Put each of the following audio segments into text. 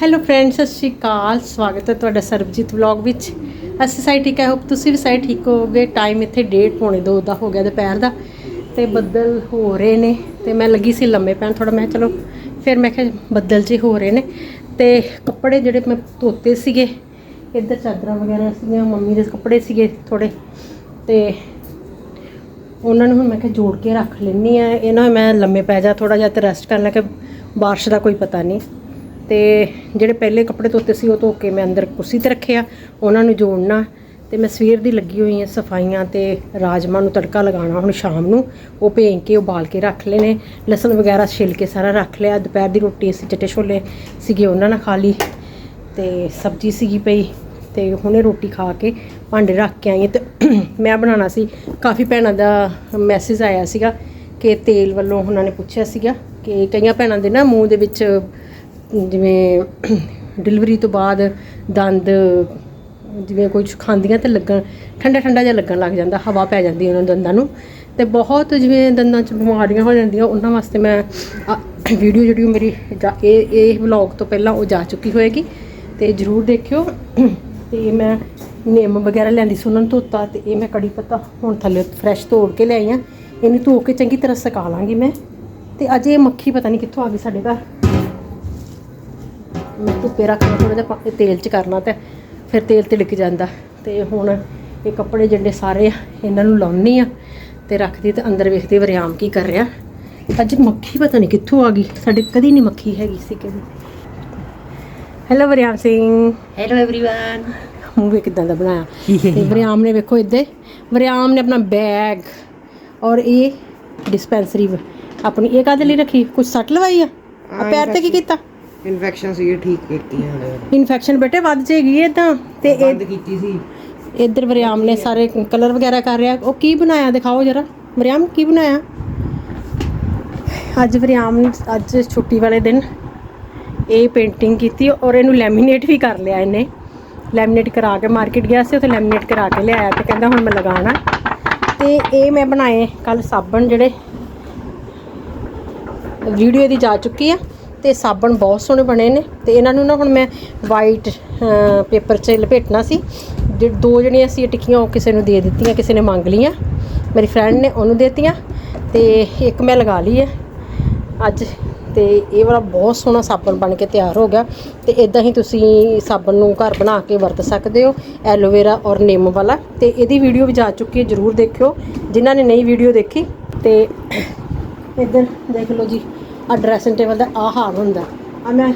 Hello friends ਸਤਿ ਸ਼੍ਰੀ ਅਕਾਲ। ਸਵਾਗਤ ਹੈ ਤੁਹਾਡਾ ਸਰਬਜੀਤ ਵਲੌਗ ਵਿੱਚ। ਅਸੀਂ ਸਾਈ ਠੀਕ ਹੈ ਹੋਪ ਤੁਸੀਂ ਵੀ ਸਾਈ ਠੀਕ ਹੋਵੋਗੇ। ਟਾਈਮ ਇੱਥੇ ਡੇਢ ਪੌਣੇ ਦੋ ਦਾ ਹੋ ਗਿਆ ਦੁਪਹਿਰ ਦਾ ਤੇ ਬੱਦਲ ਹੋ ਰਹੇ ਨੇ ਤੇ ਮੈਂ ਲੱਗੀ ਸੀ ਲੰਮੇ ਪੈਣ ਥੋੜਾ ਮੈਂ ਕਿਹਾ ਚਲੋ ਫਿਰ ਮੈਂ ਕਿਹਾ ਬੱਦਲ ਜਿਹੇ ਹੋ ਰਹੇ ਨੇ ਤੇ ਕੱਪੜੇ ਜਿਹੜੇ ਮੈਂ ਧੋਤੇ ਸੀਗੇ, ਇੱਧਰ ਚਾਦਰਾਂ ਵਗੈਰਾ ਸੀਗੀਆਂ, ਮੰਮੀ ਦੇ ਕੱਪੜੇ ਸੀਗੇ ਥੋੜੇ ਤੇ ਉਹਨਾਂ ਨੂੰ ਹੁਣ ਮੈਂ ਕਿਹਾ ਜੋੜ ਕੇ ਰੱਖ ਲੈਣੀ ਆ ਇਹਨਾਂ ਮੈਂ ਲੰਮੇ ਪੈ ਜਾ ਥੋੜਾ ਜਿਹਾ ਤੇ ਰੈਸਟ ਕਰ ਕਰਨਾ ਕਿ ਬਾਰਿਸ਼ ਦਾ ਕੋਈ ਪਤਾ ਨਹੀਂ। ਤੇ ਜਿਹੜੇ ਪਹਿਲੇ ਕੱਪੜੇ ਧੋਤੇ ਸੀ ਉਹ ਧੋ ਕੇ ਮੈਂ ਅੰਦਰ ਕੁਰਸੀ ਤੇ ਰੱਖਿਆ, ਉਹਨਾਂ ਨੂੰ ਜੋੜਨਾ ਤੇ ਮੈਂ ਸਵੇਰ ਦੀ ਲੱਗੀ ਹੋਈ ਹਾਂ ਸਫਾਈਆਂ ਤੇ ਰਾਜਮਾ ਨੂੰ ਤੜਕਾ ਲਗਾਉਣਾ, ਹੁਣ ਸ਼ਾਮ ਨੂੰ ਉਹ ਭੇਂ ਕੇ ਉਬਾਲ ਕੇ ਰੱਖ ਲਏ ਨੇ, ਲਸਣ ਵਗੈਰਾ ਛਿਲ ਕੇ ਸਾਰਾ ਰੱਖ ਲਿਆ, ਦੁਪਹਿਰ ਦੀ ਰੋਟੀ ਅਸੀਂ ਚਿੱਟੇ ਛੋਲੇ ਸੀਗੇ ਉਹਨਾਂ ਨਾਲ ਖਾ ਲਈ ਤੇ ਸਬਜ਼ੀ ਸੀਗੀ ਪਈ ਤੇ ਹੁਣੇ ਰੋਟੀ ਖਾ ਕੇ ਭਾਂਡੇ ਰੱਖ ਕੇ ਆਈ ਹਾਂ ਤੇ ਮੈਂ ਬਣਾਉਣਾ ਸੀ, ਕਾਫੀ ਭੈਣਾਂ ਦਾ ਮੈਸੇਜ ਆਇਆ ਸੀਗਾ ਕਿ ਤੇਲ ਵੱਲੋਂ ਉਹਨਾਂ ਨੇ ਪੁੱਛਿਆ ਸੀਗਾ ਕਿ ਕਈਆਂ ਭੈਣਾਂ ਦੇ ਨਾ ਮੂੰਹ ਦੇ ਵਿੱਚ ਜਿਵੇਂ ਡਿਲੀਵਰੀ ਤੋਂ ਬਾਅਦ ਦੰਦ, ਜਿਵੇਂ ਕੁਝ ਖਾਂਦੀਆਂ ਤਾਂ ਲੱਗਣ ਠੰਡਾ ਠੰਡਾ ਜਿਹਾ ਲੱਗਣ ਲੱਗ ਜਾਂਦਾ, ਹਵਾ ਪੈ ਜਾਂਦੀ ਉਹਨਾਂ ਦੰਦਾਂ ਨੂੰ। ਤੇ ਬਹੁਤ ਜਿਵੇਂ ਦੰਦਾਂ 'ਚ ਬਿਮਾਰੀਆਂ ਹੋ ਜਾਂਦੀਆਂ, ਉਹਨਾਂ ਵਾਸਤੇ ਮੈਂ ਵੀਡੀਓ ਜਿਹੜੀ ਉਹ ਮੇਰੀ ਜਾ- ਇਹ ਇਹ ਵਲੌਗ ਤੋਂ ਪਹਿਲਾਂ ਉਹ ਜਾ ਚੁੱਕੀ ਹੋਏਗੀ। ਤੇ ਜਰੂਰ ਦੇਖਿਓ। ਤੇ ਮੈਂ ਨਿੰਮ ਵਗੈਰਾ ਲੈਂਦੀ ਸੀ ਉਹਨਾਂ ਨੂੰ ਧੋਤਾ ਤੇ ਇਹ ਮੈਂ ਕੜੀ ਪੱਤਾ ਹੁਣ ਥੱਲੇ ਫਰੈਸ਼ ਤੋੜ ਕੇ ਲਿਆਈ ਆ। ਇਹਨੂੰ ਧੋ ਕੇ ਚੰਗੀ ਤਰ੍ਹਾਂ ਸੁਕਾ ਲਾਂਗੀ ਮੈਂ। ਤੇ ਅਜੇ ਇਹ ਮੱਖੀ ਪਤਾ ਨਹੀਂ ਕਿੱਥੋਂ ਆ ਗਈ ਸਾਡੇ ਘਰ। ਧੁੱਪੇ ਰੱਖਣਾ ਥੋੜਾ ਜਿਹਾ ਪਾ- ਤੇਲ 'ਚ ਕਰਨਾ ਤੇ ਫਿਰ ਤੇਲ ਤਿੜਕ ਜਾਂਦਾ ਤੇ ਹੁਣ ਇਹ ਕੱਪੜੇ ਜਿਹੜੇ ਸਾਰੇ ਆ, ਇਹਨਾਂ ਨੂੰ ਲਾਉਣੀ ਆ ਤੇ ਰੱਖਦੀ ਤੇ ਅੰਦਰ ਵੇਖਦੀ ਵਰਿਆਮ ਕੀ ਕਰ ਰਿਹਾ ਅੱਜ ਮੱਖੀ ਪਤਾ ਨਹੀਂ ਕਿੱਥੋਂ ਆ ਗਈ ਸਾਡੇ ਕਦੀ ਨਹੀਂ ਮੱਖੀ ਹੈਗੀ ਸੀ ਕਦੀ hello Wariam Singh hello everyone ਮੂੰਹ ਵੀ ਕਿਦਾਂ ਦਾ ਬਣਾਇਆ ਤੇ ਵਰਿਆਮ ਨੇ ਵੇਖੋ ਇੱਦੇ ਵਰਿਆਮ ਨੇ ਆਪਣਾ ਬੈਗ ਔਰ ਇਹ ਡਿਸਪੈਂਸਰੀ ਆਪਣੀ ਇਹ ਕਾਹਦੇ ਲਈ ਰੱਖੀ ਕੁਝ ਸੱਟ ਲਵਾਈ ਆ ਆ ਪੈਰ ਤੇ ਕੀ ਕੀਤਾ ਇਨਫੈਕਸ਼ਨ ਸੀ ਇਹ ਠੀਕ ਕੀਤੀ ਹੈ ਇਨਫੈਕਸ਼ਨ ਬੇਟੇ ਵੱਧ ਜੇਗੀ ਇਹ ਤਾਂ ਤੇ ਇਹ ਬੰਦ ਕੀਤੀ ਸੀ। ਇੱਧਰ ਵਰਿਆਮ ਨੇ ਸਾਰੇ ਕਲਰ ਵਗੈਰਾ ਕਰ ਰਿਹਾ। ਉਹ ਕੀ ਬਣਾਇਆ ਦਿਖਾਓ ਜਰਾ। ਵਰਿਆਮ ਕੀ ਬਣਾਇਆ? ਅੱਜ ਵਰਿਆਮ ਨੇ ਅੱਜ ਛੁੱਟੀ ਵਾਲੇ ਦਿਨ ਇਹ ਪੇਂਟਿੰਗ ਕੀਤੀ ਔਰ ਇਹਨੂੰ ਲੈਮੀਨੇਟ ਵੀ ਕਰ ਲਿਆ ਇਹਨੇ। ਲੈਮੀਨੇਟ ਕਰਾ ਕੇ ਮਾਰਕੀਟ ਗਿਆ ਸੀ ਉੱਥੇ ਲੈਮੀਨੇਟ ਕਰਾ ਕੇ ਲਿਆਇਆ ਤੇ ਕਹਿੰਦਾ ਹੁਣ ਮੈਂ ਲਗਾਉਣਾ। ਤੇ ਇਹ ਮੈਂ ਬਣਾਏ ਕੱਲ ਸਾਬਣ ਜਿਹੜੇ। ਵੀਡੀਓ ਦੀ ਜਾ ਚੁੱਕੀ ਆ। ਤੇ ਸਾਬਣ ਬਹੁਤ ਸੋਹਣੇ ਬਣੇ ਨੇ ਤੇ ਇਹਨਾਂ ਨੂੰ ਨਾ ਹੁਣ ਮੈਂ ਵਾਈਟ ਪੇਪਰ 'ਚ ਲਪੇਟਣਾ ਸੀ। ਜਿਹੜੇ ਦੋ ਜਿਹੜੀਆਂ ਸੀ ਟਿੱਕੀਆਂ ਉਹ ਕਿਸੇ ਨੂੰ ਦੇ ਦਿੱਤੀਆਂ, ਕਿਸੇ ਨੇ ਮੰਗ ਲਈਆਂ। ਮੇਰੀ ਫਰੈਂਡ ਨੇ ਉਹਨੂੰ ਦੇਤੀਆਂ ਤੇ ਇੱਕ ਮੈਂ ਲਗਾ ਲਈ ਹੈ ਅੱਜ ਤੇ ਇਹ ਵਾਲਾ ਬਹੁਤ ਸੋਹਣਾ ਸਾਬਣ ਬਣ ਕੇ ਤਿਆਰ ਹੋ ਗਿਆ ਤੇ ਇਦਾਂ ਹੀ ਤੁਸੀਂ ਸਾਬਣ ਨੂੰ ਘਰ ਬਣਾ ਕੇ ਵਰਤ ਸਕਦੇ ਹੋ, ਐਲੋਵੇਰਾ ਔਰ ਨਿੰਮ ਵਾਲਾ। ਤੇ ਇਹਦੀ ਵੀਡੀਓ ਵੀ ਜਾ ਚੁੱਕੀ ਹੈ, ਜਰੂਰ ਦੇਖਿਓ। ਜਿਨ੍ਹਾਂ ਨੇ ਨਹੀਂ ਵੀਡੀਓ ਦੇਖੀ ਤੇ ਇੱਧਰ ਦੇਖ ਲਓ ਜੀ। ਆ ਡਰੈਸਿੰਗ ਟੇਬਲ ਦਾ ਆ ਹਾਲ ਹੁੰਦਾ। ਆ ਮੈਂ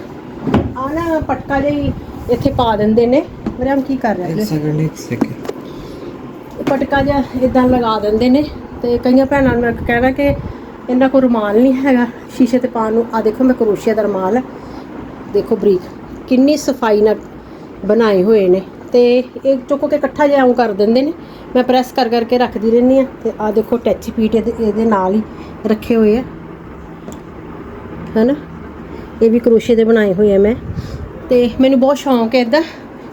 ਆ ਨਾ ਪਟਕਾ ਜਿਹਾ ਇੱਥੇ ਪਾ ਦਿੰਦੇ ਨੇ। ਮੇਰੇ ਕੀ ਕਰ ਰਿਹਾ ਜੀ ਸੈਕਿੰਡ ਇੱਕ ਸੈਕਿੰਡ ਪਟਕਾ ਜਿਹਾ ਇਦਾਂ ਲਗਾ ਦਿੰਦੇ ਨੇ ਤੇ ਕਈਆਂ ਭੈਣਾਂ ਨੂੰ ਮੈਂ ਕਹਿਣਾ ਕਿ ਇਹਨਾਂ ਕੋਲ ਰੁਮਾਲ ਨਹੀਂ ਹੈਗਾ। ਸ਼ੀਸ਼ੇ ਤੇ ਪਾਉਣ ਨੂੰ ਆ ਦੇਖੋ ਮੈਂ ਕਰੋਸ਼ੀਆ ਦਾ ਰੁਮਾਲ ਹੈ ਦੇਖੋ ਬਰੀਕ। ਕਿੰਨੀ ਸਫ਼ਾਈ ਨਾਲ ਬਣਾਏ ਹੋਏ ਨੇ। ਤੇ ਇਹ ਚੁੱਕ ਕੇ ਇਕੱਠਾ ਜਿਹਾ ਉਹ ਕਰ ਦਿੰਦੇ ਨੇ। ਮੈਂ ਪ੍ਰੈਸ ਕਰ ਕਰਕੇ ਰੱਖਦੀ ਰਹਿੰਦੀ ਆ ਤੇ ਆ ਦੇਖੋ ਟੈਚੀ ਪੀਟ ਇਹਦੇ ਨਾਲ ਹੀ ਰੱਖੇ ਹੋਏ ਆ। ਹੈਨਾ? ਇਹ ਵੀ ਕਰੋਸ਼ੀਏ ਦੇ ਬਣਾਏ ਹੋਏ ਆ ਮੈਂ। ਤੇ ਮੈਨੂੰ ਬਹੁਤ ਸ਼ੌਂਕ ਹੈ ਇਦਾਂ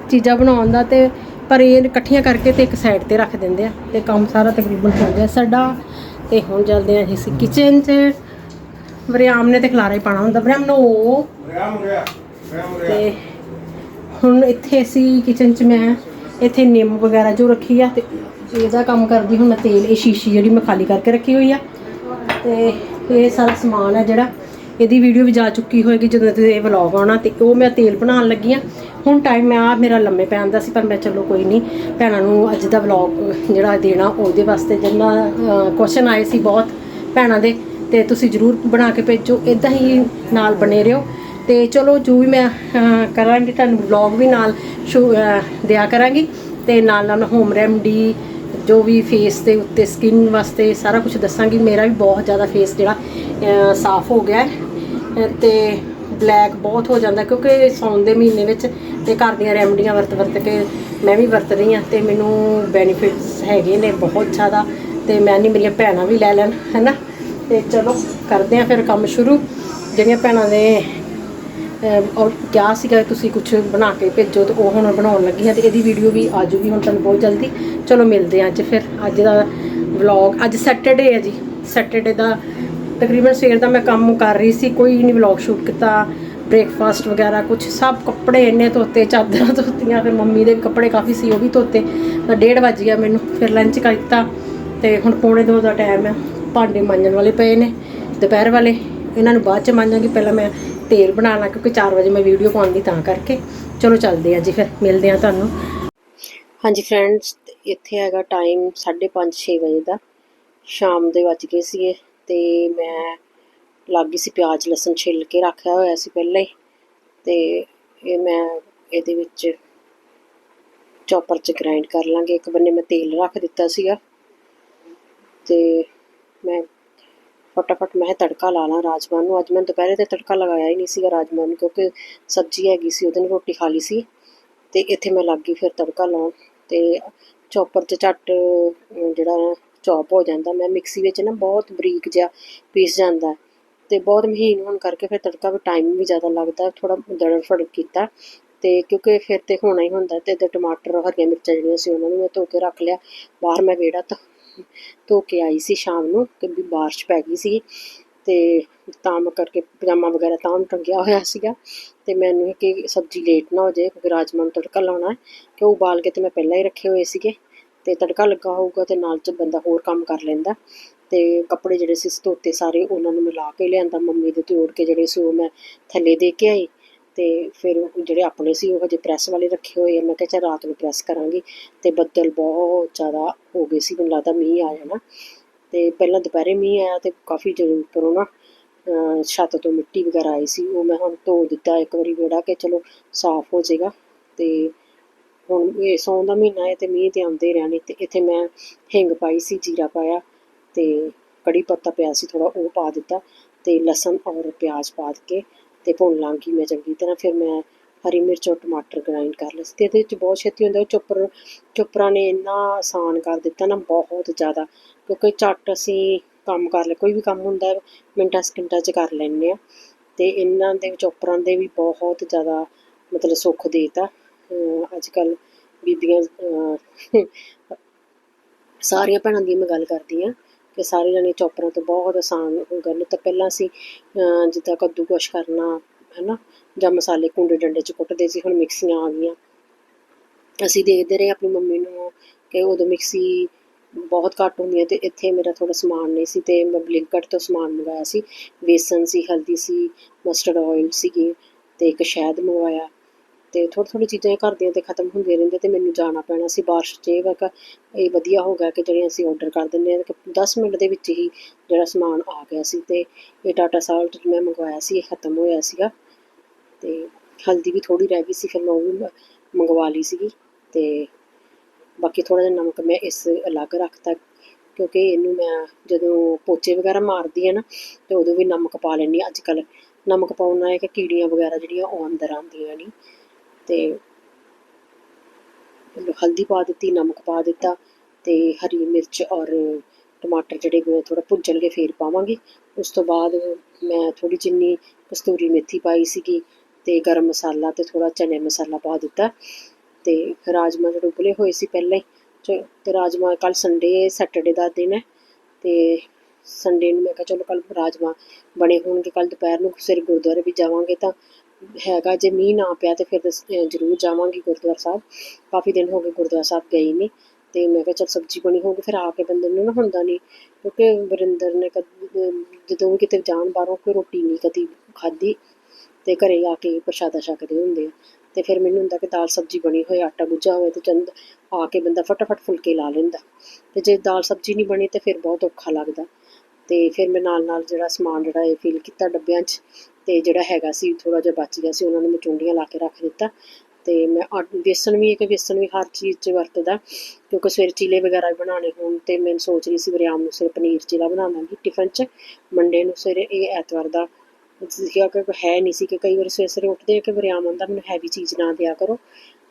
ਚੀਜ਼ਾਂ ਬਣਾਉਣ ਦਾ ਤੇ ਪਰ ਇਹ ਇਕੱਠੀਆਂ ਕਰਕੇ ਤੇ ਇੱਕ ਸਾਈਡ ਤੇ ਰੱਖ ਦਿੰਦੇ ਆ ਤੇ ਕੰਮ ਸਾਰਾ ਤਕਰੀਬਨ ਚੱਲ ਗਿਆ ਸਾਡਾ ਤੇ ਹੁਣ ਚੱਲਦੇ ਆ ਅਸੀਂ ਕਿਚਨ 'ਚ। ਵਰਿਆਮ ਨੇ ਤੇ ਖਲਾਰਾ ਹੀ ਪਾਣਾ ਹੁੰਦਾ। ਵਰਿਆਮ ਨੋ। ਤੇ ਹੁਣ ਇੱਥੇ ਅਸੀਂ ਕਿਚਨ 'ਚ ਮੈਂ ਇੱਥੇ ਨਿੰਮ ਵਗੈਰਾ ਜੋ ਰੱਖੀ ਆ ਤੇ ਇਹਦਾ ਕੰਮ ਕਰਦੀ ਹੁਣ ਮੈਂ ਤੇਲ ਇਹ ਸ਼ੀਸ਼ੀ ਜਿਹੜੀ ਮੈਂ ਖਾਲੀ ਕਰਕੇ ਰੱਖੀ ਹੋਈ ਆ। ਤੇ ਇਹ ਸਾਰਾ ਸਮਾਨ ਹੈ ਜਿਹੜਾ ਇਹਦੀ ਵੀਡੀਓ ਵੀ ਜਾ ਚੁੱਕੀ ਹੋਏਗੀ ਜਦੋਂ ਤੇ ਇਹ ਵਲੌਗ ਆਉਣਾ ਤੇ ਉਹ ਮੈਂ ਤੇਲ ਬਣਾਉਣ ਲੱਗੀ ਆ ਹੁਣ ਟਾਈਮ ਆ ਮੇਰਾ ਲੰਮੇ ਪੈਣ ਦਾ ਸੀ, ਪਰ ਮੈਂ ਚਲੋ ਕੋਈ ਨਹੀਂ, ਭੈਣਾਂ ਨੂੰ ਅੱਜ ਦਾ ਵਲੌਗ ਜਿਹੜਾ ਦੇਣਾ ਉਹਦੇ ਵਾਸਤੇ ਜਿੰਨਾ ਕੁਐਸਚਨ ਆਏ ਸੀ ਬਹੁਤ ਭੈਣਾਂ ਦੇ, ਤੇ ਤੁਸੀਂ ਜਰੂਰ ਬਣਾ ਕੇ ਭੇਜੋ ਇਦਾਂ ਹੀ ਨਾਲ ਬਣੇ ਰਹੋ। ਤੇ ਚਲੋ ਜੋ ਵੀ ਮੈਂ ਕਰਾਂਗੀ, ਤੁਹਾਨੂੰ ਵਲੌਗ ਵੀ ਨਾਲ ਸ਼ੋ- ਦਿਆ ਕਰਾਂਗੀ। ਤੇ ਨਾਲ ਨਾਲ ਹੋਮ ਰੈਮਡੀ ਜੋ ਵੀ ਫੇਸ ਦੇ ਉੱਤੇ ਸਕਿਨ ਵਾਸਤੇ ਸਾਰਾ ਕੁਝ ਦੱਸਾਂਗੀ। ਮੇਰਾ ਵੀ ਬਹੁਤ ਜ਼ਿਆਦਾ ਫੇਸ ਜਿਹੜਾ ਸਾਫ਼ ਹੋ ਗਿਆ ਹੈ। ਤੇ ਬਲੈਕ ਬਹੁਤ ਹੋ ਜਾਂਦਾ ਕਿਉਂਕਿ ਸੌਣ ਦੇ ਮਹੀਨੇ ਵਿੱਚ ਤੇ ਘਰ ਦੀਆਂ ਰੈਮਡੀਆਂ ਵਰਤ ਵਰਤ ਕੇ ਮੈਂ ਵੀ ਵਰਤ ਰਹੀ ਹਾਂ ਤੇ ਮੈਨੂੰ ਬੈਨੀਫਿਟਸ ਹੈਗੇ ਨੇ ਬਹੁਤ ਜ਼ਿਆਦਾ ਤੇ ਮੈਂ ਨਹੀਂ ਮੇਰੀਆਂ ਭੈਣਾਂ ਵੀ ਲੈ ਲੈਣ, ਹੈਨਾ? ਤੇ ਚਲੋ ਕਰਦੇ ਆ ਫਿਰ ਕੰਮ ਸ਼ੁਰੂ। ਜਿਹੜੀਆਂ ਭੈਣਾਂ ਨੇ ਔਰ ਕਿਹਾ ਸੀਗਾ ਤੁਸੀਂ ਕੁਝ ਬਣਾ ਕੇ ਭੇਜੋ ਤੇ ਉਹ ਹੁਣ ਬਣਾਉਣ ਲੱਗੀ ਹਾਂ ਤੇ ਇਹਦੀ ਵੀਡੀਓ ਵੀ ਆ ਜੂਗੀ ਹੁਣ ਤੁਹਾਨੂੰ ਬਹੁਤ ਜਲਦੀ। ਚਲੋ ਮਿਲਦੇ ਹਾਂ ਅੱਜ ਫਿਰ, ਅੱਜ ਦਾ ਵਲੌਗ ਅੱਜ ਸੈਟਰਡੇ ਹੈ ਜੀ। ਸੈਟਰਡੇ ਦਾ ਤਕਰੀਬਨ ਸਵੇਰ ਦਾ ਮੈਂ ਕੰਮ ਕਰ ਰਹੀ ਸੀ, ਕੋਈ ਨਹੀਂ ਵਲੌਗ ਸ਼ੂਟ ਕੀਤਾ ਬ੍ਰੇਕਫਾਸਟ ਵਗੈਰਾ ਕੁਝ ਸਭ ਕੱਪੜੇ ਇੰਨੇ ਧੋਤੇ, ਚਾਦਰਾਂ ਧੋਤੀਆਂ, ਫਿਰ ਮੰਮੀ ਦੇ ਕੱਪੜੇ ਕਾਫੀ ਸੀ, ਉਹ ਵੀ ਧੋਤੇ, ਤਾਂ ਡੇਢ ਵੱਜ ਗਿਆ ਮੈਨੂੰ, ਫਿਰ ਲੰਚ ਕੀਤਾ ਤੇ ਹੁਣ ਪੌਣੇ ਦੋ ਦਾ ਟਾਈਮ ਹੈ, ਭਾਂਡੇ ਮਾਂਜਣ ਵਾਲੇ ਪਏ ਨੇ, ਦੁਪਹਿਰ ਵਾਲੇ, ਇਹਨਾਂ ਨੂੰ ਬਾਅਦ ਚ ਮਾਂਜਾਂਗੀ, ਪਹਿਲਾਂ ਮੈਂ ਤੇਲ ਬਣਾਉਣਾ ਕਿਉਂਕਿ 4 ਵਜੇ ਮੈਂ ਵੀਡੀਓ ਪਾਉਂਦੀ ਤਾਂ ਕਰਕੇ, ਚਲੋ ਚੱਲਦੇ ਹਾਂ ਜੀ ਫਿਰ, ਮਿਲਦੇ ਹਾਂ ਤੁਹਾਨੂੰ। ਹਾਂਜੀ ਫਰੈਂਡਸ ਇੱਥੇ ਹੈਗਾ ਟਾਈਮ 5:30 6 ਵਜੇ ਦਾ, ਸ਼ਾਮ ਦੇ ਵੱਜ ਗਏ ਸੀਗੇ। ਤੇ ਮੈਂ ਲਾਗੀ ਸੀ ਪਿਆਜ਼ ਲਸਣ ਛਿੱਲ ਕੇ ਰੱਖਿਆ ਹੋਇਆ ਸੀ ਪਹਿਲਾਂ ਹੀ। ਤੇ ਇਹ ਮੈਂ ਇਹਦੇ ਵਿੱਚ ਚੌਪਰ 'ਚ ਗ੍ਰਾਈਂਡ ਕਰ ਲਾਂਗੇ। ਇੱਕ ਬੰਨੇ ਮੈਂ ਤੇਲ ਰੱਖ ਦਿੱਤਾ ਸੀਗਾ। ਤੇ ਮੈਂ ਫਟਾਫਟ ਮੈਂ ਤੜਕਾ ਲਾ ਲਾਂ ਰਾਜਮਾ ਨੂੰ। ਅੱਜ ਮੈਂ ਦੁਪਹਿਰੇ ਤੇ ਤੜਕਾ ਲਗਾਇਆ ਹੀ ਨਹੀਂ ਸੀਗਾ ਰਾਜਮਾ ਨੂੰ, ਕਿਉਂਕਿ ਸਬਜ਼ੀ ਹੈਗੀ ਸੀ, ਉਹਦੇ ਨਾਲ ਰੋਟੀ ਖਾ ਲਈ ਸੀ। ਤੇ ਇੱਥੇ ਮੈਂ ਲੱਗ ਗਈ ਫਿਰ ਤੜਕਾ ਲਾਉਣ। ਤੇ ਚੌਪਰ 'ਚ ਝੱਟ ਜਿਹੜਾ ਚੌਪ ਹੋ ਜਾਂਦਾ, ਮੈਂ ਮਿਕਸੀ ਵਿੱਚ ਨਾ ਬਹੁਤ ਬਰੀਕ ਜਿਹਾ ਪੀਸ ਜਾਂਦਾ ਤੇ ਬਹੁਤ ਮਹੀਨ ਹੋਣ ਕਰਕੇ ਫਿਰ ਤੜਕਾ ਵੀ ਟਾਈਮ ਵੀ ਜ਼ਿਆਦਾ ਲੱਗਦਾ ਥੋੜਾ ਦੜੜ ਫੜਕ ਕੀਤਾ ਤੇ ਕਿਉਂਕਿ ਫਿਰ ਤੇ ਹੋਣਾ ਹੀ ਹੁੰਦਾ ਤੇ ਇਹਦੇ ਟਮਾਟਰ, ਹਰੀਆਂ ਮਿਰਚਾਂ ਜਿਹੜੀਆਂ ਸੀ ਉਹਨਾਂ ਨੂੰ ਮੈਂ ਧੋ ਕੇ ਰੱਖ ਲਿਆ, ਬਾਹਰ ਮੈਂ ਵਿਹੜਾ ਧ- ਧੋ ਕੇ ਆਈ ਸੀ ਸ਼ਾਮ ਨੂੰ ਕਿਉਂਕਿ ਬਾਰਿਸ਼ ਪੈ ਗਈ ਸੀ ਤੇ ਤਾਂ ਮੈਂ ਕਰਕੇ ਪਜਾਮਾ ਵਗੈਰਾ ਤਾਂ ਟੰਗਿਆ ਹੋਇਆ ਸੀਗਾ ਤੇ ਮੈਨੂੰ ਕਿ ਸਬਜ਼ੀ ਲੇਟ ਨਾ ਹੋ ਜਾਏ ਕਿਉਂਕਿ ਰਾਜਮਾ ਨੂੰ ਤੜਕਾ ਲਾਉਣਾ ਹੈ, ਕਿ ਉਬਾਲ ਕੇ ਤੇ ਮੈਂ ਪਹਿਲਾਂ ਹੀ ਰੱਖੇ ਹੋਏ ਸੀਗੇ। ਤੇ ਤੜਕਾ ਲੱਗਾ ਹੋਊਗਾ ਤੇ ਨਾਲ ਚ ਬੰਦਾ ਹੋਰ ਕੰਮ ਕਰ ਲੈਂਦਾ। ਤੇ ਕੱਪੜੇ ਜਿਹੜੇ ਸੀ ਧੋਤੇ ਸਾਰੇ ਉਹਨਾਂ ਨੂੰ ਮਿਲਾ ਕੇ ਲਿਆਂਦਾ। ਮੰਮੀ ਦੇ ਤੋੜ ਕੇ ਜਿਹੜੇ ਸੀ ਉਹ ਮੈਂ ਥੱਲੇ ਦੇ ਕੇ ਆਈ ਤੇ ਫਿਰ ਜਿਹੜੇ ਆਪਣੇ ਸੀ ਉਹ ਹਜੇ ਪ੍ਰੈਸ ਵਾਲੇ ਰੱਖੇ ਹੋਏ ਆ। ਮੈਂ ਕਿਹਾ ਚਲ ਰਾਤ ਨੂੰ ਪ੍ਰੈਸ ਕਰਾਂਗੀ ਤੇ ਬੱਦਲ ਬਹੁਤ ਜ਼ਿਆਦਾ ਹੋ ਗਏ ਸੀ। ਮੈਨੂੰ ਲੱਗਦਾ ਮੀਂਹ ਆ ਜਾਣਾ। ਤੇ ਪਹਿਲਾਂ ਦੁਪਹਿਰੇ ਮੀਂਹ ਆਇਆ ਤੇ ਕਾਫੀ ਜ਼ਰੂਰ ਕਰੋ ਨਾ ਛੱਤ ਤੋਂ ਮਿੱਟੀ ਵਗੈਰਾ ਆਈ ਸੀ। ਉਹ ਮੈਂ ਹੁਣ ਧੋ ਦਿੱਤਾ। ਇੱਕ ਵਾਰੀ ਵਿਹੜਾ ਕਿ ਚਲੋ ਸਾਫ਼ ਹੋ ਜਾਏਗਾ ਤੇ ਹੁਣ ਇਹ ਸੌਣ ਦਾ ਮਹੀਨਾ ਹੈ ਤੇ ਮੀਂਹ ਤੇ ਆਉਂਦੇ ਰਹਿਣੇ ਤੇ ਇੱਥੇ ਮੈਂ ਹਿੰਗ ਪਾਈ ਸੀ, ਜੀਰਾ ਪਾਇਆ ਤੇ ਕੜੀ ਪੱਤਾ ਪਿਆ ਸੀ ਥੋੜਾ ਉਹ ਪਾ ਦਿੱਤਾ ਤੇ ਲਸਣ ਔਰ ਪਿਆਜ਼ ਪਾ ਕੇ ਤੇ ਭੁੰਨ ਲਾਂਗੀ ਮੈਂ ਚੰਗੀ ਤਰ੍ਹਾਂ, ਫਿਰ ਮੈਂ ਹਰੀ ਮਿਰਚ ਔਰ ਟਮਾਟਰ ਗ੍ਰਾਈਂਡ ਕਰ ਲਏ ਸੀ ਤੇ ਇਹਦੇ ਵਿੱਚ ਬਹੁਤ ਛੇਤੀ ਹੁੰਦਾ ਉਹ ਚੋਪਰ, ਚੋਪਰਾਂ ਨੇ ਇੰਨਾ ਆਸਾਨ ਕਰ ਦਿੱਤਾ ਨਾ ਬਹੁਤ ਜ਼ਿਆਦਾ ਕਿਉਂਕਿ ਝੱਟ ਅਸੀਂ ਕੰਮ ਕਰ ਲੈ ਕੋਈ ਵੀ ਕੰਮ ਹੁੰਦਾ ਮਿੰਟਾਂ ਸਕਿੰਟਾਂ 'ਚ ਕਰ ਲੈਂਦੇ ਆ ਤੇ ਇਹਨਾਂ ਦੇ ਚੋਪਰਾਂ ਦੇ ਵੀ ਬਹੁਤ ਜ਼ਿਆਦਾ ਮਤਲਬ ਸੁੱਖ ਦੇਤਾ। ਅੱਜ ਕੱਲ ਬੀਬੀਆਂ ਅਹ, ਸਾਰੀਆਂ ਭੈਣਾਂ ਦੀ ਮੈਂ ਗੱਲ ਕਰਦੀ ਆ ਕਿ ਸਾਰੇ ਜਣੇ ਚੌਪਰਾਂ ਤੋਂ ਬਹੁਤ ਆਸਾਨ ਹੋ ਗਏ ਤਾਂ ਪਹਿਲਾਂ ਅਸੀਂ ਅਹ, ਜਿੱਦਾਂ ਕੱਦੂਕਸ਼ ਕਰਨਾ ਹੈਨਾ ਜਾਂ ਮਸਾਲੇ ਕੁੰਡੇ ਡੰਡੇ 'ਚ ਕੁੱਟਦੇ ਸੀ ਹੁਣ ਮਿਕਸੀਆਂ ਆ ਗਈਆਂ। ਅਸੀਂ ਦੇਖਦੇ ਰਹੇ ਆਪਣੀ ਮੰਮੀ ਨੂੰ ਕਿ ਉਦੋਂ ਮਿਕਸੀ ਬਹੁਤ ਘੱਟ ਹੁੰਦੀਆਂ ਤੇ ਇੱਥੇ ਮੇਰਾ ਥੋੜਾ ਸਮਾਨ ਨਹੀਂ ਸੀ ਤੇ ਮੈਂ ਬਲਿੰਕਟ ਤੋਂ ਸਮਾਨ ਮੰਗਾਇਆ ਸੀ। ਬੇਸਨ ਸੀ ਹਲਦੀ ਸੀ ਮਸਟਰਡ ਆਇਲ ਸੀਗੇ ਤੇ ਇੱਕ ਸ਼ਹਿਦ ਮੰਗਵਾਇਆ। ਤੇ ਥੋੜੀ ਥੋੜੀ ਚੀਜ਼ਾਂ ਇਹ ਘਰ ਦੀਆਂ ਤੇ ਖਤਮ ਹੁੰਦੀਆਂ ਰਹਿੰਦੀਆਂ ਤੇ ਮੈਨੂੰ ਜਾਣਾ ਪੈਣਾ ਸੀ ਬਾਰਿਸ਼ 'ਚ। ਇਹ ਵਾ ਇਹ ਵਧੀਆ ਹੋ ਗਿਆ ਕਿ ਜਿਹੜੀਆਂ ਅਸੀਂ ਆਰਡਰ ਕਰ ਦਿੰਦੇ ਹਾਂ 10 ਮਿੰਟ ਦੇ ਵਿੱਚ ਹੀ ਜਿਹੜਾ ਸਮਾਨ ਆ ਗਿਆ ਸੀ ਤੇ ਇਹ ਟਾਟਾ ਸਾਲਟ ਮੈਂ ਮੰਗਵਾਇਆ ਸੀ, ਇਹ ਖਤਮ ਹੋਇਆ ਸੀਗਾ ਤੇ ਹਲਦੀ ਵੀ ਥੋੜੀ ਰਹਿ ਗਈ ਸੀ, ਫਿਰ ਮੈਂ ਉਹ ਵੀ ਮੰਗਵਾ ਲਈ ਸੀਗੀ ਤੇ ਬਾਕੀ ਥੋੜਾ ਜਿਹਾ ਨਮਕ ਮੈਂ ਇਸ ਅਲੱਗ ਰੱਖਤਾ ਕਿਉਂਕਿ ਇਹਨੂੰ ਮੈਂ ਜਦੋਂ ਪੋਚੇ ਵਗੈਰਾ ਮਾਰਦੀ ਆ ਨਾ ਤੇ ਉਦੋਂ ਵੀ ਨਮਕ ਪਾ ਲੈਂਦੀ ਅੱਜ ਕੱਲ ਨਮਕ ਪਾਉਣ ਨਾਲ ਕਿ ਕੀੜੀਆਂ ਵਗੈਰਾ ਜਿਹੜੀਆਂ ਉਹ ਅੰਦਰ ਆਉਂਦੀਆਂ ਨਹੀਂ। ਤੇ ਹਲਦੀ ਪਾ ਦਿੱਤੀ, ਨਮਕ ਪਾ ਦਿੱਤਾ ਤੇ ਹਰੀ ਮਿਰਚ ਔਰ ਟਮਾਟਰ ਜਿਹੜੇ ਮੈਂ ਥੋੜਾ ਭੁੱਜਣਗੇ ਫੇਰ ਪਾਵਾਂਗੇ। ਉਸ ਤੋਂ ਬਾਅਦ ਮੈਂ ਥੋੜੀ ਜਿੰਨੀ ਕਸਤੂਰੀ ਮੇਥੀ ਪਾਈ ਸੀਗੀ ਤੇ ਗਰਮ ਮਸਾਲਾ ਤੇ ਥੋੜਾ ਚਨੇ ਮਸਾਲਾ ਪਾ ਦਿੱਤਾ ਤੇ ਰਾਜਮਾ ਜਿਹੜੇ ਉਬਲੇ ਹੋਏ ਸੀ ਪਹਿਲਾਂ ਹੀ ਚ- ਤੇ ਰਾਜਮਾ ਕੱਲ ਸੰਡੇ, ਸੈਟਰਡੇ ਦਾ ਦਿਨ ਹੈ ਤੇ ਸੰਡੇ ਨੂੰ ਮੈਂ ਕਿਹਾ ਚਲੋ ਕੱਲ ਰਾਜਮਾ ਬਣੇ ਹੋਣਗੇ ਕੱਲ ਦੁਪਹਿਰ ਨੂੰ ਸਿਰ ਗੁਰਦੁਆਰੇ ਵੀ ਜਾਵਾਂਗੇ ਤਾਂ ਹੈਗਾ, ਜੇ ਮੀਂਹ ਨਾ ਪਿਆ ਤੇ ਫਿਰ ਜ਼ਰੂਰ ਜਾਵਾਂਗੀ ਗੁਰਦੁਆਰਾ ਸਾਹਿਬ। ਕਾਫੀ ਦਿਨ ਹੋ ਗਏ ਗੁਰਦੁਆਰਾ ਸਾਹਿਬ ਗਈ ਨਹੀਂ ਤੇ ਮੈਂ ਕਿਹਾ ਚਲ ਸਬਜ਼ੀ ਬਣੀ ਹੋਊਗੀ, ਫਿਰ ਆ ਕੇ ਬੰਦੇ ਨੂੰ ਨਾ ਹੁੰਦਾ ਨਹੀਂ ਕਿਉਂਕਿ ਵਰਿੰਦਰ ਨੇ ਜਦੋਂ ਵੀ ਕਿਤੇ ਜਾਣ ਬਾਹਰੋਂ ਕੋਈ ਰੋਟੀ ਨਹੀਂ ਕਦੀ ਖਾਧੀ ਤੇ ਘਰੇ ਆ ਕੇ ਪ੍ਰਸ਼ਾਦਾ ਛਕਦੇ ਹੁੰਦੇ ਆ। ਤੇ ਫਿਰ ਮੈਨੂੰ ਹੁੰਦਾ ਕਿ ਦਾਲ ਸਬਜ਼ੀ ਬਣੀ ਹੋਈ, ਆਟਾ ਗੁੱਝਾ ਹੋਵੇ ਤੇ ਚੰਦ ਆ ਕੇ ਬੰਦਾ ਫਟਾਫਟ ਫੁਲਕੇ ਲਾ ਲੈਂਦਾ। ਤੇ ਜੇ ਦਾਲ ਸਬਜ਼ੀ ਨਹੀਂ ਬਣੀ ਤੇ ਫਿਰ ਬਹੁਤ ਔਖਾ ਲੱਗਦਾ। ਤੇ ਫਿਰ ਮੈਂ ਨਾਲ ਨਾਲ ਜਿਹੜਾ ਸਮਾਨ ਜਿਹੜਾ ਇਹ ਫਿਲ ਕੀਤਾ ਡੱਬਿਆਂ 'ਚ ਤੇ ਜਿਹੜਾ ਹੈਗਾ ਸੀ ਥੋੜਾ ਜਿਹਾ ਬਚ ਗਿਆ ਸੀ, ਉਹਨਾਂ ਨੂੰ ਮੈਂ ਚੁੰਡੀਆਂ ਲਾ ਕੇ ਰੱਖ ਦਿੱਤਾ ਤੇ ਮੈਂ ਵੇਸਣ ਵੀ ਹੈ ਵੇਸਣ ਵੀ ਹਰ ਚੀਜ਼ 'ਚ ਵਰਤਦਾ ਕਿਉਂਕਿ ਸਵੇਰ ਚੀਲੇ ਵਗੈਰਾ ਵੀ ਬਣਾਉਣੇ ਹੋਣ ਤੇ ਮੈਂ ਸੋਚ ਰਹੀ ਸੀ ਵਰਿਆਮ ਨੂੰ ਸਵੇਰੇ ਪਨੀਰ ਚੀਲਾ ਬਣਾ ਦਾਂਗੀ ਟਿਫਨ 'ਚ। ਮੰਡੇ ਨੂੰ ਸਵੇਰੇ ਇਹ ਐਤਵਾਰ ਦਾ ਸੀਗਾ ਕਿ ਹੈ ਨਹੀਂ ਸੀ ਕਿ ਕਈ ਵਾਰ ਸਵੇਰੇ ਸਵੇਰੇ ਉੱਠਦੇ ਕਿ ਵਰਿਆਮ ਆਉਂਦਾ, ਮੈਨੂੰ ਹੈਵੀ ਚੀਜ਼ ਨਾ ਦਿਆ ਕਰੋ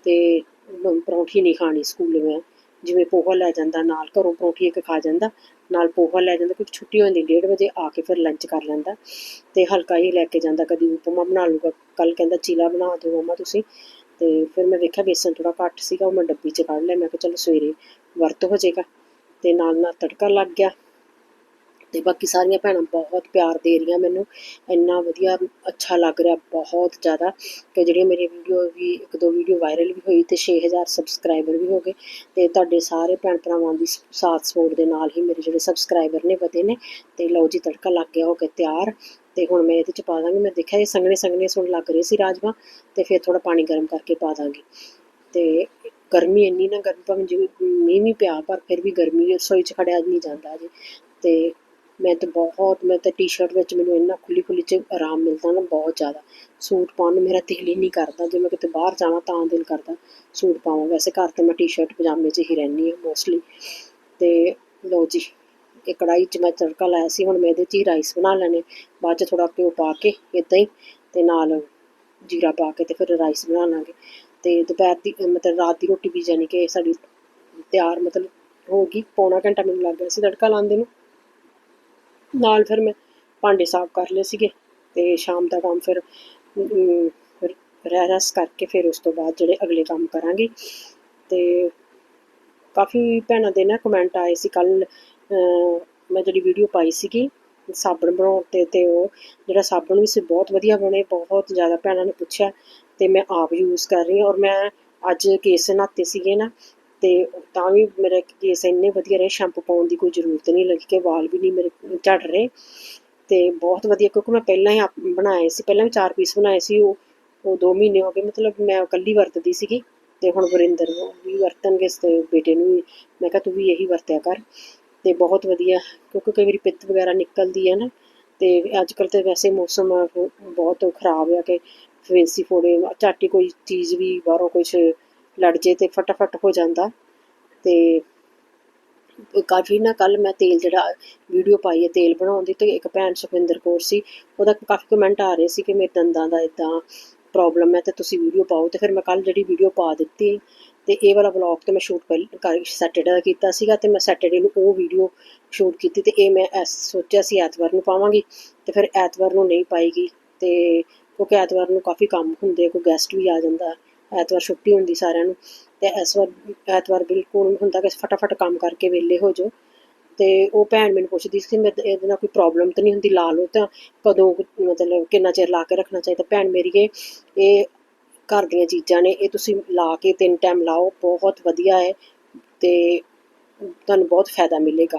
ਤੇ ਪਰੌਂਠੀ ਨਹੀਂ ਖਾਣੀ ਸਕੂਲ ਮੈਂ। ਜਿਵੇਂ ਪੋਹਾ ਲੈ ਜਾਂਦਾ, ਨਾਲ ਘਰੋਂ ਪਰੌਂਠੀ ਇੱਕ ਖਾ ਜਾਂਦਾ ਨਾਲ ਪੋਹਾ ਲੈ ਜਾਂਦਾ, ਕਿਉਂਕਿ ਛੁੱਟੀ ਹੁੰਦੀ 1:30 ਵਜੇ ਆ ਕੇ ਫਿਰ ਲੰਚ ਕਰ ਲੈਂਦਾ। ਤੇ ਹਲਕਾ ਹੀ ਲੈ ਕੇ ਜਾਂਦਾ, ਕਦੀ ਉਪਮਾ ਬਣਾ ਲੂਗਾ ਕੱਲ ਕਹਿੰਦਾ ਚੀਲਾ ਬਣਾ ਦਿਓ ਮਮਾ ਤੁਸੀਂ। ਤੇ ਫਿਰ ਮੈਂ ਵੇਖਿਆ ਬੇਸਨ ਥੋੜਾ ਘੱਟ ਸੀਗਾ, ਉਹ ਮੈਂ ਡੱਬੀ 'ਚ ਕੱਢ ਲਿਆ, ਮੈਂ ਕਿਹਾ ਚਲੋ ਸਵੇਰੇ ਵਰਤ ਹੋ ਜਾਏਗਾ। ਤੇ ਨਾਲ ਨਾਲ ਤੜਕਾ ਲੱਗ ਗਿਆ। ਤੇ ਬਾਕੀ ਸਾਰੀਆਂ ਭੈਣਾਂ ਬਹੁਤ ਪਿਆਰ ਦੇ ਰਹੀਆਂ ਮੈਨੂੰ। ਇੰਨਾ ਵਧੀਆ, ਅੱਛਾ ਲੱਗ ਰਿਹਾ ਬਹੁਤ ਜ਼ਿਆਦਾ ਕਿ ਜਿਹੜੀਆਂ ਮੇਰੀ ਵੀਡੀਓ ਵੀ, ਇੱਕ ਦੋ ਵੀਡੀਓ ਵਾਇਰਲ ਵੀ ਹੋਈ ਤੇ 6000 ਸਬਸਕ੍ਰਾਈਬਰ ਵੀ ਹੋ ਗਏ ਤੇ ਤੁਹਾਡੇ ਸਾਰੇ ਭੈਣ ਭਰਾਵਾਂ ਦੀ ਸਾਥ ਸਪੋਰਟ ਦੇ ਨਾਲ ਹੀ ਮੇਰੇ ਜਿਹੜੇ ਸਬਸਕ੍ਰਾਈਬਰ ਨੇ ਵਧੇ ਨੇ ਤੇ ਲਓ ਜੀ ਤੜਕਾ ਲੱਗ ਗਿਆ ਹੋ ਕੇ ਤਿਆਰ ਤੇ ਹੁਣ ਮੈਂ ਇਹਦੇ ਚ ਪਾ ਦਾਂਗੀ। ਮੈਂ ਦੇਖਿਆ ਇਹ ਸੰਘਣੇ ਸੰਘਣੇ ਸੁਣ ਲੱਗ ਰਹੇ ਸੀ ਰਾਜਮਾ ਤੇ ਫਿਰ ਥੋੜਾ ਪਾਣੀ ਗਰਮ ਕਰਕੇ ਪਾ ਦਾਂਗੀ। ਤੇ ਗਰਮੀ ਇੰਨੀ ਨਾ ਗਰਮੀ, ਭਾਵੇਂ ਜਿਵੇਂ ਮੀਂਹ ਵੀ ਪਿਆ ਪਰ ਫਿਰ ਵੀ ਗਰਮੀ ਰਸੋਈ 'ਚ ਖੜਿਆ ਨਹੀਂ ਜਾਂਦਾ ਜੀ। ਤੇ ਮੈਂ ਤਾਂ ਬਹੁਤ, ਮੈਂ ਤਾਂ ਟੀ-ਸ਼ਰਟ ਵਿੱਚ ਮੈਨੂੰ ਇੰਨਾ ਖੁੱਲੀ ਖੁੱਲੀ 'ਚ ਆਰਾਮ ਮਿਲਦਾ ਨਾ ਬਹੁਤ ਜ਼ਿਆਦਾ। ਸੂਟ ਪਾਉਣ ਨੂੰ ਮੇਰਾ ਦਿਲ ਹੀ ਨਹੀਂ ਕਰਦਾ, ਜੇ ਮੈਂ ਕਿਤੇ ਬਾਹਰ ਜਾਵਾਂ ਤਾਂ ਦਿਲ ਕਰਦਾ ਸੂਟ ਪਾਵਾਂ। ਵੈਸੇ ਘਰ ਤਾਂ ਮੈਂ ਟੀ-ਸ਼ਰਟ ਪਜਾਮੇ 'ਚ ਹੀ ਰਹਿੰਦੀ ਹਾਂ ਮੋਸਟਲੀ ਤੇ ਲਓ ਜੀ, ਇਹ ਕੜਾਈ 'ਚ ਮੈਂ ਤੜਕਾ ਲਾਇਆ ਸੀ, ਹੁਣ ਮੈਂ ਇਹਦੇ 'ਚ ਹੀ ਰਾਈਸ ਬਣਾ ਲੈਣੇ ਬਾਅਦ 'ਚ ਥੋੜਾ ਘਿਓ ਪਾ ਕੇ ਇਦਾਂ ਹੀ ਤੇ ਨਾਲ ਜੀਰਾ ਪਾ ਕੇ ਤੇ ਫਿਰ ਰਾਈਸ ਬਣਾ ਲਾਂਗੇ। ਤੇ ਦੁਪਹਿਰ ਦੀ, ਮਤਲਬ ਰਾਤ ਦੀ ਰੋਟੀ ਵੀ ਜਾਣੀ ਕਿ ਸਾਡੀ ਤਿਆਰ ਮਤਲਬ ਹੋ ਗਈ, ਪੌਣਾ ਘੰਟਾ ਮੈਨੂੰ ਲੱਗ ਗਿਆ ਸੀ ਤੜਕਾ ਲਾਉਂਦੇ ਨੂੰ। ਨਾਲ ਫਿਰ ਮੈਂ ਭਾਂਡੇ ਸਾਫ਼ ਕਰ ਲਏ ਸੀਗੇ ਤੇ ਸ਼ਾਮ ਦਾ ਕੰਮ ਫਿਰ ਅਮ, ਰਹਿ ਕਰਕੇ ਫਿਰ ਉਸ ਤੋਂ ਬਾਅਦ ਜਿਹੜੇ ਅਗਲੇ ਕੰਮ ਕਰਾਂਗੇ। ਤੇ ਕਾਫੀ ਭੈਣਾਂ ਦੇ ਨਾ ਕਮੈਂਟ ਆਏ ਸੀ ਕੱਲ ਮੈਂ ਜਿਹੜੀ ਵੀਡੀਓ ਪਾਈ ਸੀਗੀ ਸਾਬਣ ਬਣਾਉਣ ਤੇ ਤੇ ਉਹ ਜਿਹੜਾ ਸਾਬਣ ਵੀ ਸੀ ਬਹੁਤ ਵਧੀਆ ਬਣੇ ਬਹੁਤ ਜ਼ਿਆਦਾ ਭੈਣਾਂ ਨੇ ਪੁੱਛਿਆ ਤੇ ਮੈਂ ਆਪ ਯੂਜ਼ ਕਰ ਰਹੀ ਹਾਂ ਔਰ ਮੈਂ ਅੱਜ ਕੇਸ ਨਹਾਤੇ ਸੀਗੇ ਨਾ ਅਤੇ ਤਾਂ ਵੀ ਮੇਰਾ ਕੇਸ ਇੰਨੇ ਵਧੀਆ ਰਹੇ ਸ਼ੈਂਪੂ ਪਾਉਣ ਦੀ ਕੋਈ ਜ਼ਰੂਰਤ ਨਹੀਂ ਲੱਗੀ ਕਿ ਵਾਲ ਵੀ ਨਹੀਂ ਮੇਰੇ ਝੜ ਰਹੇ। ਅਤੇ ਬਹੁਤ ਵਧੀਆ, ਕਿਉਂਕਿ ਮੈਂ ਪਹਿਲਾਂ ਹੀ ਆਪ ਬਣਾਏ ਸੀ, ਪਹਿਲਾਂ ਵੀ ਚਾਰ ਪੀਸ ਬਣਾਏ ਸੀ, ਉਹ ਉਹ 2 ਮਹੀਨੇ ਹੋ ਗਏ, ਮਤਲਬ ਮੈਂ ਇਕੱਲੀ ਵਰਤਦੀ ਸੀਗੀ ਤੇ ਹੁਣ ਵਰਿੰਦਰ ਵੀ ਵਰਤਣਗੇ, ਤੇ ਬੇਟੇ ਨੂੰ ਵੀ। ਮੈਂ ਕਿਹਾ ਤੂੰ ਵੀ ਇਹੀ ਵਰਤਿਆ ਕਰ ਤੇ ਬਹੁਤ ਵਧੀਆ, ਕਿਉਂਕਿ ਕਈ ਵਾਰੀ ਪਿੱਤ ਵਗੈਰਾ ਨਿਕਲਦੀ ਹੈ ਨਾ, ਤੇ ਅੱਜ ਕੱਲ੍ਹ ਤਾਂ ਵੈਸੇ ਮੌਸਮ ਬਹੁਤ ਖਰਾਬ ਆ ਕਿ ਫੇਸੀ ਫੋੜੇ, ਝਾਟੀ ਕੋਈ ਚੀਜ਼ ਵੀ ਬਾਹਰੋਂ ਕੁਛ ਲੜ ਜੇ ਤੇ ਫਟਾਫਟ ਹੋ ਜਾਂਦਾ। ਤੇ ਕਾਫੀ ਨਾ ਕੱਲ ਮੈਂ ਤੇਲ ਜਿਹੜਾ ਵੀਡੀਓ ਪਾਈ ਹੈ, ਤੇਲ ਬਣਾਉਣ ਦੀ, ਤੇ ਇੱਕ ਭੈਣ ਸੁਖਵਿੰਦਰ ਕੌਰ ਸੀ, ਉਹਦਾ ਕਾਫੀ ਕਮੈਂਟ ਆ ਰਹੇ ਸੀ ਕਿ ਮੇਰੇ ਦੰਦਾਂ ਦਾ ਇਦਾਂ ਪ੍ਰੋਬਲਮ ਹੈ ਤੇ ਤੁਸੀਂ ਵੀਡੀਓ ਪਾਓ। ਤੇ ਫਿਰ ਮੈਂ ਕੱਲ ਜਿਹੜੀ ਵੀਡੀਓ ਪਾ ਦਿੱਤੀ ਤੇ ਇਹ ਵਾਲਾ ਵਲੌਗ ਤੇ ਮੈਂ ਸ਼ੂਟ ਕਰ ਸੈਟਰਡੇ ਦਾ ਕੀਤਾ ਸੀਗਾ ਤੇ ਮੈਂ ਸੈਟਰਡੇ ਨੂੰ ਉਹ ਵੀਡੀਓ ਸ਼ੂਟ ਕੀਤੀ ਤੇ ਇਹ ਮੈਂ ਐਸ ਸੋਚਿਆ ਸੀ ਐਤਵਾਰ ਨੂੰ ਪਾਵਾਂਗੀ ਤੇ ਫਿਰ ਐਤਵਾਰ ਨੂੰ ਨਹੀਂ ਪਾਈਗੀ ਤੇ ਕਿਉਂਕਿ ਐਤਵਾਰ ਨੂੰ ਕਾਫੀ ਕੰਮ ਹੁੰਦੇ ਕੋਈ ਗੈਸਟ ਵੀ ਆ ਜਾਂਦਾ। ਐਤਵਾਰ ਛੁੱਟੀ ਹੁੰਦੀ ਸਾਰਿਆਂ ਨੂੰ, ਤੇ ਇਸ ਵਾਰ, ਐਤਵਾਰ ਬਿਲਕੁਲ ਹੁੰਦਾ ਕਿ ਫਟਾਫਟ ਕੰਮ ਕਰਕੇ ਵਿਹਲੇ ਹੋ ਜਾਓ। ਤੇ ਉਹ ਭੈਣ ਮੈਨੂੰ ਪੁੱਛਦੀ ਸੀ, ਮੈਂ ਇਹਦੇ ਨਾਲ ਕੋਈ ਪ੍ਰੋਬਲਮ ਤਾਂ ਨਹੀਂ ਹੁੰਦੀ, ਲਾ ਲਓ ਤਾਂ ਕਦੋਂ ਮਤਲਬ ਕਿੰਨਾ ਚਿਰ ਲਾ ਕੇ ਰੱਖਣਾ ਚਾਹੀਦਾ। ਭੈਣ ਮੇਰੀ ਇਹ ਇਹ ਘਰ ਦੀਆਂ ਚੀਜ਼ਾਂ ਨੇ, ਇਹ ਤੁਸੀਂ ਲਾ ਕੇ ਤਿੰਨ ਟਾਈਮ ਲਾਓ, ਬਹੁਤ ਵਧੀਆ ਹੈ ਤੇ ਤੁਹਾਨੂੰ ਬਹੁਤ ਫਾਇਦਾ ਮਿਲੇਗਾ।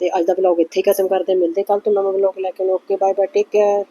ਤੇ ਅੱਜ ਦਾ ਵਲੌਗ ਇੱਥੇ ਹੀ ਖਤਮ ਕਰਦੇ ਮਿਲਦੇ ਕੱਲ ਤੋਂ ਨਵਾਂ ਵਲੌਗ ਲੈ ਕੇ। Okay bye bye take care